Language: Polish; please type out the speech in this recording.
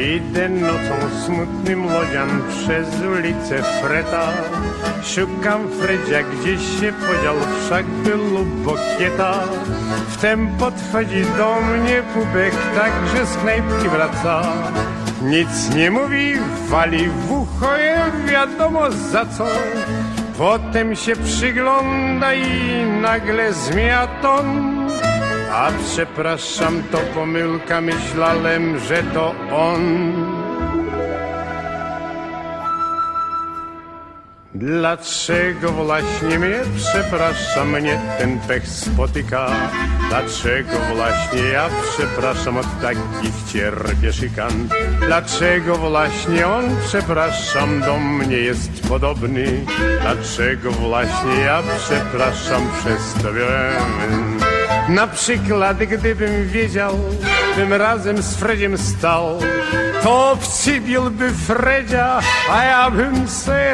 Idę nocą smutnym lodzian przez ulicę Freta. Szukam Fredzia, gdzieś się podział, wszak był bokieta. Wtem podchodzi do mnie pubek, także z knajpki wraca. Nic nie mówi, wali w ucho, nie wiadomo za co. Potem się przygląda i nagle zmiaton. A przepraszam, to pomyłka, myślałem, że to on. Dlaczego właśnie mnie, przepraszam, mnie ten pech spotyka? Dlaczego właśnie ja, przepraszam, od takich cierpię szykan? Dlaczego właśnie on, przepraszam, do mnie jest podobny? Dlaczego właśnie ja, przepraszam, przez to? Na przykład, gdybym wiedział, bym razem z Fredziem stał, to przybiłby Fredzia, a ja bym se